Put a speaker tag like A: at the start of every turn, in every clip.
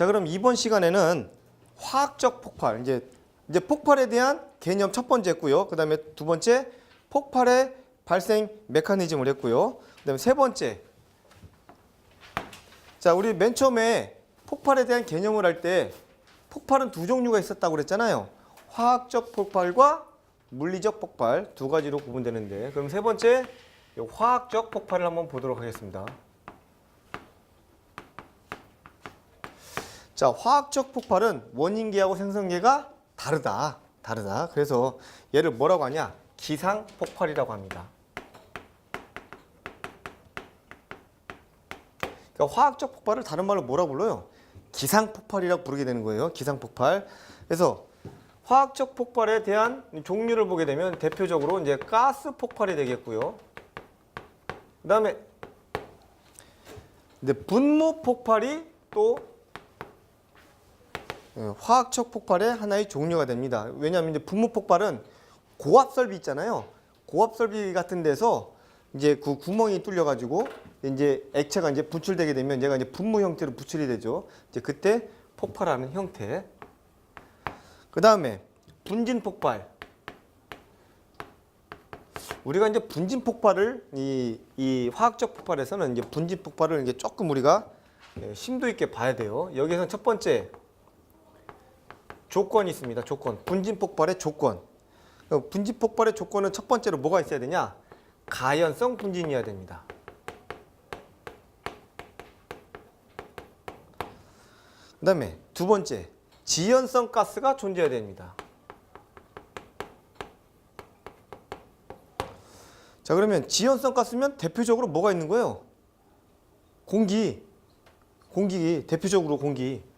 A: 자, 그럼 이번 시간에는 화학적 폭발, 이제 이제 폭발에 대한 개념 첫 번째 했고요. 그다음에 두 번째 폭발의 발생 메커니즘을 했고요. 그다음에 세 번째 자, 우리 맨 처음에 폭발에 대한 개념을 할 때 폭발은 두 종류가 있었다고 그랬잖아요. 화학적 폭발과 물리적 폭발 두 가지로 구분되는데 그럼 세 번째 이 화학적 폭발을 한번 보도록 하겠습니다. 자, 화학적 폭발은 원인계하고 생성계가 다르다. 다르다. 그래서 얘를 뭐라고 하냐? 기상 폭발이라고 합니다. 그러니까 화학적 폭발을 다른 말로 뭐라 불러요? 기상 폭발이라고 부르게 되는 거예요. 기상 폭발. 그래서 화학적 폭발에 대한 종류를 보게 되면 대표적으로 이제 가스 폭발이 되겠고요. 그다음에 근데 분무 폭발이 또 예, 화학적 폭발의 하나의 종류가 됩니다. 왜냐하면 이제 분무 폭발은 고압 설비 있잖아요. 고압 설비 같은 데서 이제 그 구멍이 뚫려 가지고 이제 액체가 이제 분출되게 되면 얘가 이제 분무 형태로 분출이 되죠. 이제 그때 폭발하는 형태. 그 다음에 분진 폭발. 우리가 이제 분진 폭발을 이, 이 화학적 폭발에서는 이제 분진 폭발을 이제 조금 우리가 예, 심도 있게 봐야 돼요. 여기서 첫 번째 조건이 있습니다. 조건. 분진 폭발의 조건. 어, 분진 폭발의 조건은 첫 번째로 뭐가 있어야 되냐? 가연성 분진이어야 됩니다. 그 다음에 두 번째 지연성 가스가 존재해야 됩니다. 자 그러면 지연성 가스면 대표적으로 뭐가 있는 거예요? 공기, 공기 대표적으로 공기.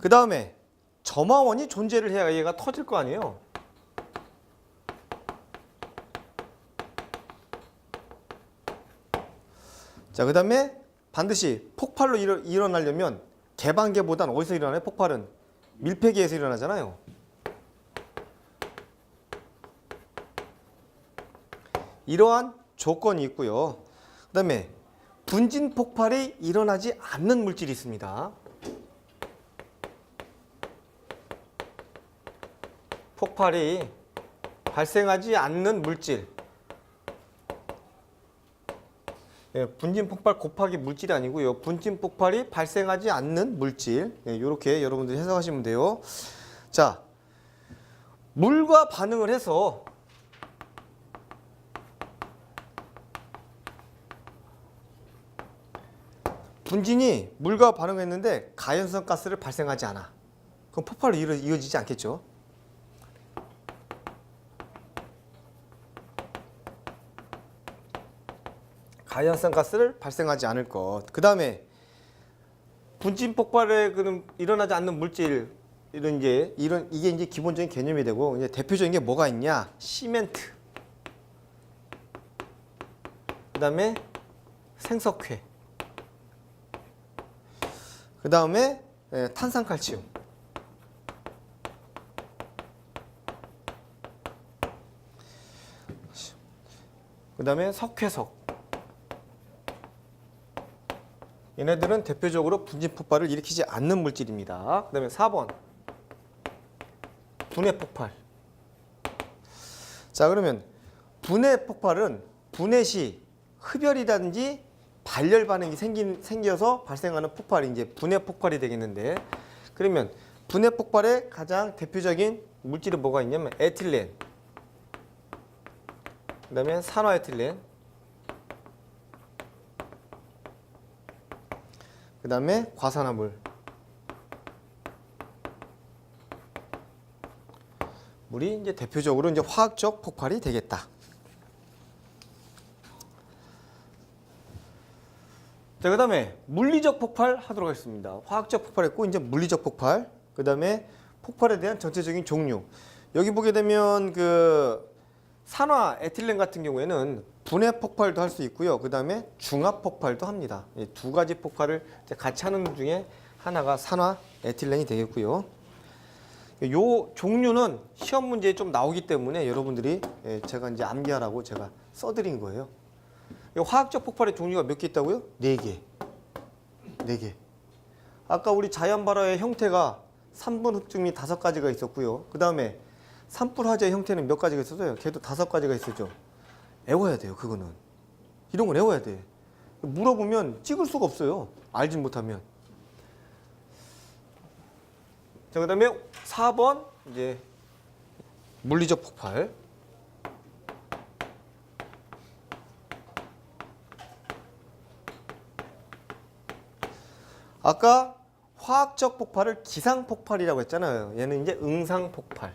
A: 그 다음에 점화원이 존재를 해야 얘가 터질 거 아니에요. 자, 그 다음에 반드시 폭발로 일어, 일어나려면 개방계보단 어디서 일어나요? 폭발은 밀폐기에서 일어나잖아요. 이러한 조건이 있고요. 그 다음에 분진 폭발이 일어나지 않는 물질이 있습니다. 폭발이 발생하지 않는 물질. 예, 분진 폭발 곱하기 물질이 아니고요. 분진 폭발이 발생하지 않는 물질. 예, 이렇게 여러분들이 해석하시면 돼요. 자, 물과 반응을 해서 분진이 물과 반응했는데 가연성 가스를 발생하지 않아. 그럼 폭발로 이어- 이어지지 않겠죠? 가연성 가스를 발생하지 않을 것. 그 다음에 분진 폭발에 그럼 일어나지 않는 물질 이런 이제 이런 이게 이제 기본적인 개념이 되고 이제 대표적인 게 뭐가 있냐? 시멘트. 그 다음에 생석회. 그 다음에 탄산칼슘. 그 다음에 석회석. 얘네들은 대표적으로 분진 폭발을 일으키지 않는 물질입니다. 그다음에 4번 분해 폭발. 자 그러면 분해 폭발은 분해 시 흡열이라든지 발열 반응이 생긴, 생겨서 발생하는 폭발이 이제 분해 폭발이 되겠는데 그러면 분해 폭발의 가장 대표적인 물질은 뭐가 있냐면 에틸렌 그다음에 산화에틸렌 그 다음에 과산화물. 물이 이제 대표적으로 이제 화학적 폭발이 되겠다. 자, 그 다음에 물리적 폭발 하도록 하겠습니다. 화학적 폭발했고, 이제 물리적 폭발. 그 다음에 폭발에 대한 전체적인 종류. 여기 보게 되면 그 산화 에틸렌 같은 경우에는 분해 폭발도 할 수 있고요. 그 다음에 중합 폭발도 합니다. 이두 가지 폭발을 같이 하는 중에 하나가 산화 에틸렌이 되겠고요. 요 종류는 시험 문제에 좀 나오기 때문에 여러분들이 예, 제가 이제 암기하라고 제가 써드린 거예요. 이 화학적 폭발의 종류가 몇 개 있다고요? 네 개. 4개. 아까 우리 자연 발화의 형태가 3분 흡중이 다섯 가지가 있었고요. 그 다음에 산불 화재 형태는 몇 가지가 있었어요? 걔도 다섯 가지가 있었죠. 외워야 돼요, 그거는. 이런 건 외워야 돼. 물어보면 찍을 수가 없어요. 알지 못하면. 자, 그 다음에 4번, 이제, 물리적 폭발. 아까 화학적 폭발을 기상 폭발이라고 했잖아요. 얘는 이제 응상 폭발.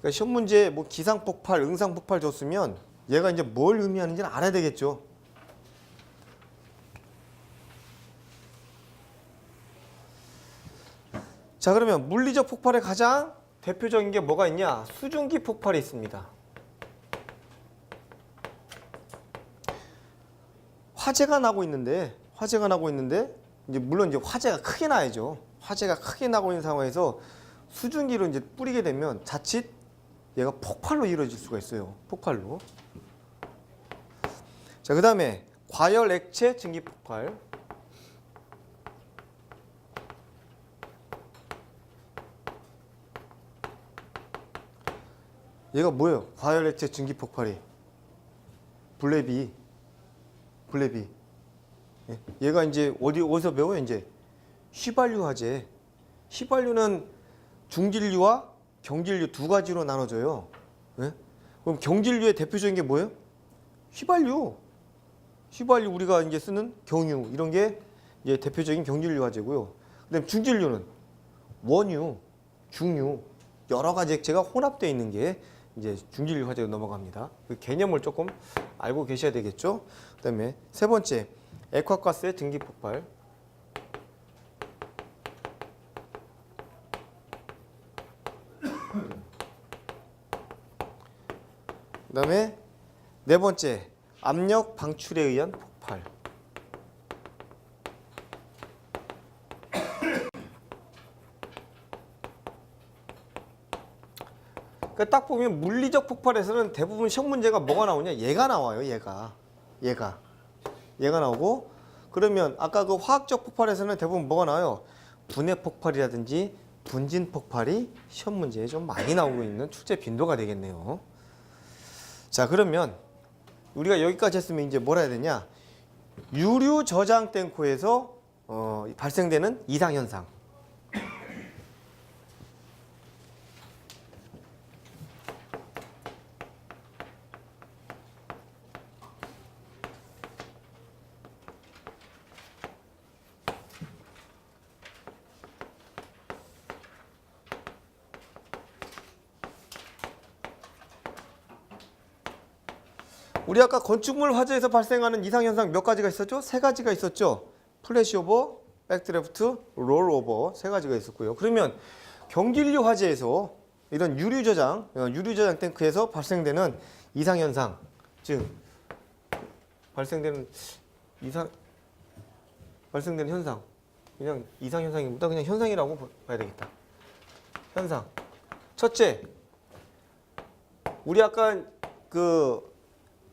A: 그러니까 시험 문제에 뭐 기상 폭발, 응상 폭발 줬으면 얘가 이제 뭘 의미하는지는 알아야 되겠죠. 자, 그러면 물리적 폭발의 가장 대표적인 게 뭐가 있냐? 수증기 폭발이 있습니다. 화재가 나고 있는데 화재가 나고 있는데 이제 물론 이제 화재가 크게 나야죠. 화재가 크게 나고 있는 상황에서 수증기로 이제 뿌리게 되면 자칫 얘가 폭발로 이루어질 수가 있어요. 폭발로. 자, 그 다음에 과열 액체 증기 폭발. 얘가 뭐예요? 과열 액체 증기 폭발이. 블레비. 블레비. 예, 얘가 이제 어디 어디서 배워요? 이제 휘발유 화재. 휘발유는 중질류와 경질류 두 가지로 나눠져요. 예? 그럼 경질류의 대표적인 게 뭐예요? 휘발유. 휘발유 우리가 이제 쓰는 경유 이런 게 이제 대표적인 경질류 화재고요. 그다음 중질류는 원유, 중유 여러 가지 액체가 혼합되어 있는 게 이제 중질류 화재로 넘어갑니다. 그 개념을 조금 알고 계셔야 되겠죠. 그다음에 세 번째 액화가스의 증기 폭발. 그다음에 네 번째 압력 방출에 의한 폭발. 그러니까 딱 보면 물리적 폭발에서는 대부분 시험 문제가 뭐가 나오냐? 얘가 나와요. 얘가. 얘가. 얘가 나오고 그러면 아까 그 화학적 폭발에서는 대부분 뭐가 나와요? 분해 폭발이라든지 분진 폭발이 시험 문제에 좀 많이 나오고 있는 출제 빈도가 되겠네요. 자, 그러면 우리가 여기까지 했으면 이제 뭐라 해야 되냐? 유류 저장 탱크에서 어, 발생되는 이상 현상. 우리 아까 건축물 화재에서 발생하는 이상 현상 몇 가지가 있었죠? 세 가지가 있었죠. 플래시오버, 백드래프트, 롤오버 세 가지가 있었고요. 그러면 경질류 화재에서 이런 유류 저장, 어, 유류 저장 탱크에서 발생되는 이상 현상, 즉 발생되는 이상 발생되는 현상, 그냥 이상 현상이보다 그냥 현상이라고 봐야 되겠다. 현상. 첫째, 우리 아까 그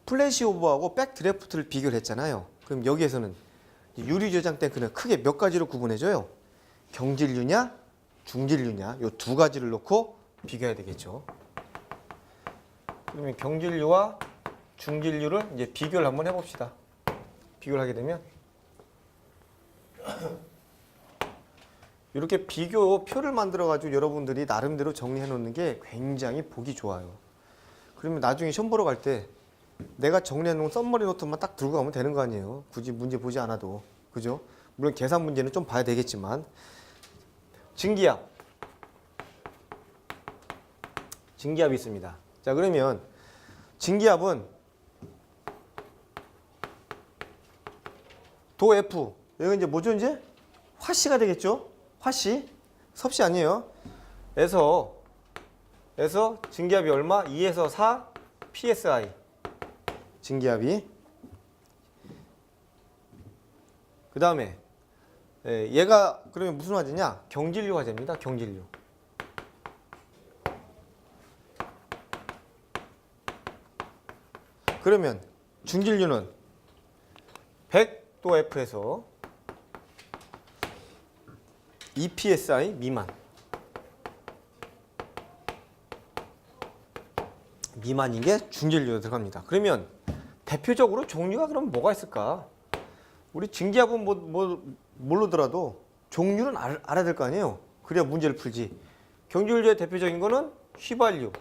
A: 플래시 오버하고 백 드래프트를 비교를 했잖아요. 그럼 여기에서는 유리 저장 탱크는 크게 몇 가지로 구분해줘요? 경질류냐, 중질류냐 요두 가지를 놓고 비교해야 되겠죠. 그러면 경질류와 중질류를 이제 비교를 한번 해봅시다. 비교를 하게 되면 이렇게 비교 표를 만들어 가지고 여러분들이 나름대로 정리해 놓는 게 굉장히 보기 좋아요. 그러면 나중에 시험 보러 갈 때 내가 정리해 놓은 썸머리 노트만 딱 들고 가면 되는 거 아니에요. 굳이 문제 보지 않아도. 그죠? 물론 계산 문제는 좀 봐야 되겠지만 증기압 증기압이 있습니다. 자, 그러면 증기압은 도 F 여기 이제 뭐죠 이제 화씨가 되겠죠? 화씨 섭씨 아니에요. 에서 에서 증기압이 얼마? 2에서 4 psi 증기압이 그 다음에 얘가 그러면 무슨 화재냐? 경질류 화재입니다. 경질류. 그러면 중질류는 100도 F에서 EPSI 미만. 미만인 게 중질류에 들어갑니다. 그러면 대표적으로 종류가 그럼 뭐가 있을까? 우리 증기압은 뭐, 뭐 모르더라도 종류는 알, 알아야 될 거 아니에요. 그래야 문제를 풀지. 경질류의 대표적인 거는 휘발유.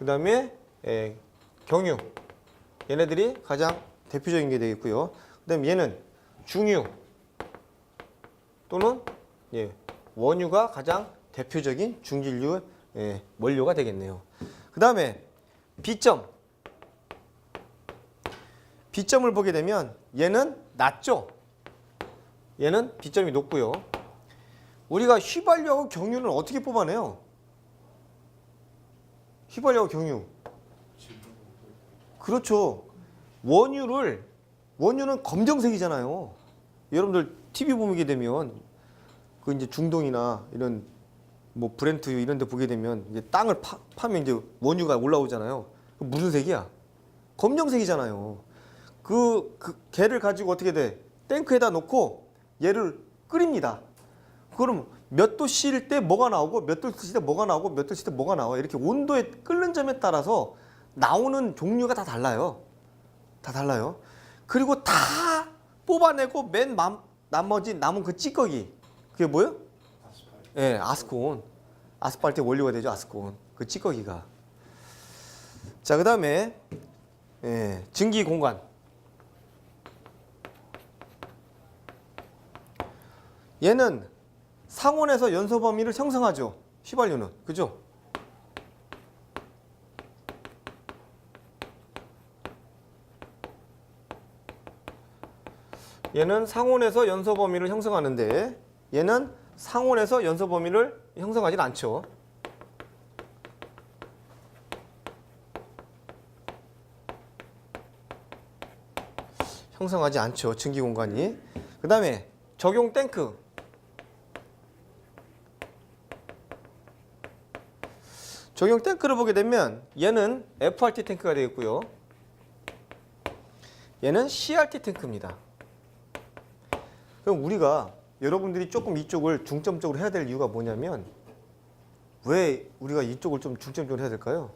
A: 그 다음에 에, 경유. 얘네들이 가장 대표적인 게 되겠고요. 그 다음 얘는 중유 또는 예, 원유가 가장 대표적인 중질류 예, 원료가 되겠네요. 그 다음에 B점. B점을 보게 되면 얘는 낮죠. 얘는 B점이 높고요. 우리가 휘발유하고 경유는 어떻게 뽑아내요? 휘발유하고 경유. 그렇죠. 원유를 원유는 검정색이잖아요. 여러분들 TV 보게 되면 그 이제 중동이나 이런 뭐 브렌트 이런 데 보게 되면 이제 땅을 파, 파면 이제 원유가 올라오잖아요. 그 무슨 색이야? 검정색이잖아요. 그, 그 개를 가지고 어떻게 돼? 탱크에다 놓고 얘를 끓입니다. 그럼 몇 도씨일 때 뭐가 나오고 몇 도씨 때 뭐가 나오고 몇 도씨 때 뭐가 나와 이렇게 온도에 끓는 점에 따라서 나오는 종류가 다 달라요. 다 달라요. 그리고 다 뽑아내고 맨 맘, 나머지 남은 그 찌꺼기 그게 뭐예요? 예, 아스콘. 아스팔트 원료가 되죠, 아스콘. 그 찌꺼기가. 자, 그다음에 예, 증기 공간. 얘는 상온에서 연소 범위를 형성하죠. 휘발유는. 그죠? 얘는 상온에서 연소 범위를 형성하는데 얘는 상온에서 연소 범위를 형성하진 않죠. 형성하지 않죠. 증기 공간이. 그 다음에 적용 탱크. 적용 탱크를 보게 되면 얘는 FRT 탱크가 되겠고요. 얘는 CRT 탱크입니다. 그럼 우리가 여러분들이 조금 이쪽을 중점적으로 해야 될 이유가 뭐냐면 왜 우리가 이쪽을 좀 중점적으로 해야 될까요?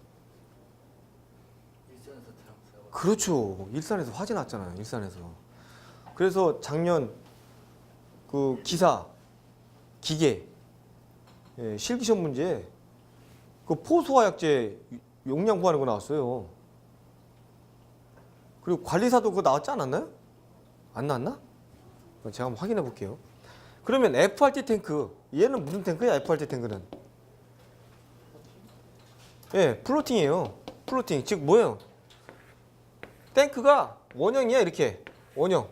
A: 그렇죠. 일산에서 화재 났잖아요. 일산에서. 그래서 작년 그 기사 기계 예, 실기시험 문제 그 포수화약제 용량 구하는 거 나왔어요. 그리고 관리사도 그거 나왔지 않았나요? 안 나왔나? 제가 한번 확인해 볼게요. 그러면 FRT 탱크 얘는 무슨 탱크야? FRT 탱크는 예, 플로팅이에요. 플로팅 즉 뭐예요? 탱크가 원형이야 이렇게 원형.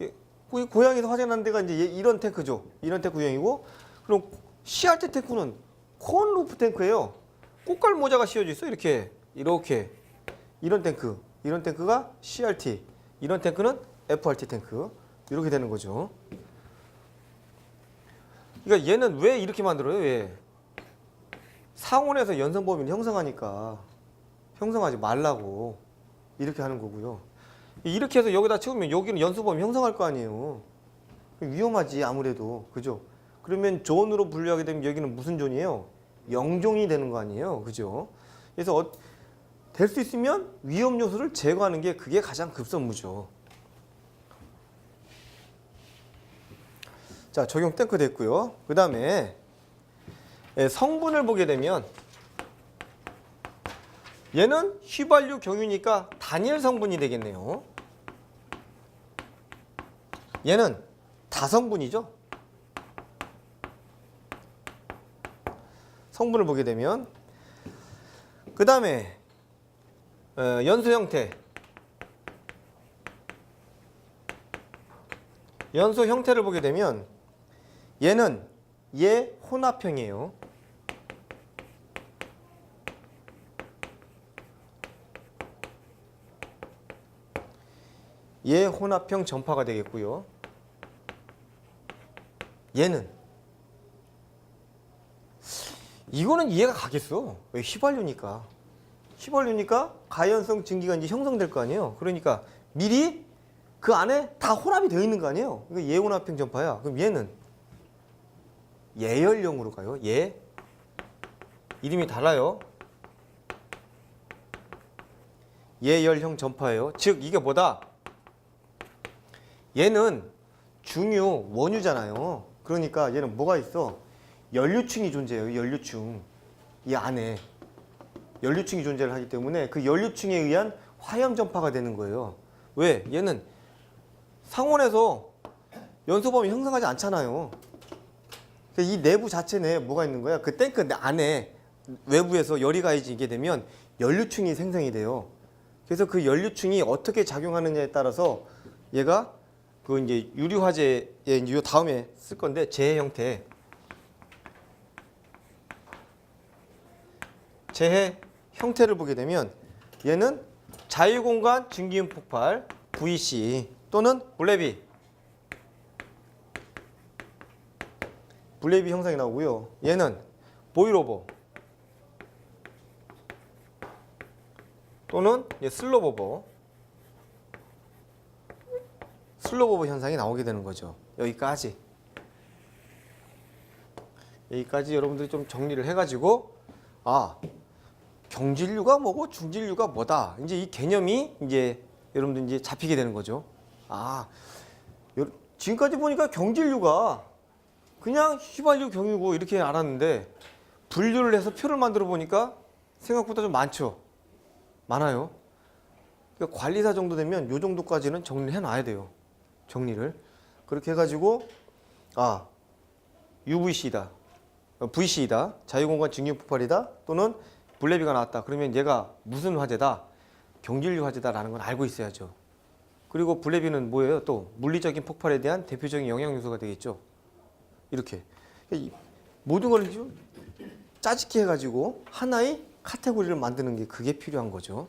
A: 예, 고- 고향에서 화재 난 데가 이제 얘- 이런 탱크죠. 이런 탱크 유형이고 그럼 CRT 탱크는 콘 루프 탱크예요. 꽃갈 모자가 씌워져 있어 이렇게 이렇게 이런 탱크 이런 탱크가 CRT 이런 탱크는 FRT 탱크 이렇게 되는 거죠. 그러니까 얘는 왜 이렇게 만들어요? 왜 상온에서 연성 범위를 형성하니까 형성하지 말라고 이렇게 하는 거고요. 이렇게 해서 여기다 채우면 여기는 연수범위 형성할 거 아니에요. 위험하지 아무래도 그죠? 그러면 존으로 분류하게 되면 여기는 무슨 존이에요? 영존이 되는 거 아니에요, 그죠? 그래서 될수 있으면 위험 요소를 제거하는 게 그게 가장 급선무죠. 자 적용 탱크 됐고요. 그 다음에 성분을 보게 되면 얘는 휘발유 경유니까 단일 성분이 되겠네요. 얘는 다성분이죠. 성분을 보게 되면 그 다음에 어, 연소 형태 연소 형태를 보게 되면 얘는 얘 혼합형이에요. 얘 혼합형 전파가 되겠고요. 얘는 이거는 이해가 가겠어. 왜 휘발유니까. 휘발유니까 가연성 증기가 이제 형성될 거 아니에요. 그러니까 미리 그 안에 다 혼합이 되어 있는 거 아니에요. 이거 예혼합형 전파야. 그럼 얘는 예열형으로 가요. 예. 이름이 달라요. 예열형 전파예요. 즉 이게 뭐다? 얘는 중유 원유잖아요. 그러니까 얘는 뭐가 있어? 연료층이 존재해요. 연료층 이 안에 연료층이 존재를 하기 때문에 그 연료층에 의한 화염 전파가 되는 거예요. 왜? 얘는 상온에서 연소범위 형성하지 않잖아요. 그이 내부 자체 내에 뭐가 있는 거야? 그 탱크 안에 외부에서 열이 가해지게 되면 연료층이 생성이 돼요. 그래서 그 연료층이 어떻게 작용하느냐에 따라서 얘가 그 이제 유리 화재에 이제 요 다음에 쓸 건데 재해 형태. 재해 형태를 보게 되면 얘는 자유공간 증기윤 폭발 VC 또는 블레비 블레비 형상이 나오고요. 얘는 보일오버 또는 슬로버버 슬로버버 현상이 나오게 되는 거죠. 여기까지 여기까지 여러분들이 좀 정리를 해가지고 아 경진류가 뭐고 중진류가 뭐다. 이제 이 개념이 이제 여러분들 이제 잡히게 되는 거죠. 아 여- 지금까지 보니까 경진류가 그냥 휘발유 경유고 이렇게 알았는데 분류를 해서 표를 만들어 보니까 생각보다 좀 많죠. 많아요. 그러니까 관리사 정도 되면 요 정도까지는 정리를 해놔야 돼요. 정리를 그렇게 해가지고 아 UVC다, 어, VC이다, 자유공간 증유 폭발이다 또는 블레비가 나왔다. 그러면 얘가 무슨 화재다? 경질류 화재다라는 건 알고 있어야죠. 그리고 블레비는 뭐예요? 또 물리적인 폭발에 대한 대표적인 영향 요소가 되겠죠. 이렇게 이 모든 걸좀 짜집게 해가지고 하나의 카테고리를 만드는 게 그게 필요한 거죠.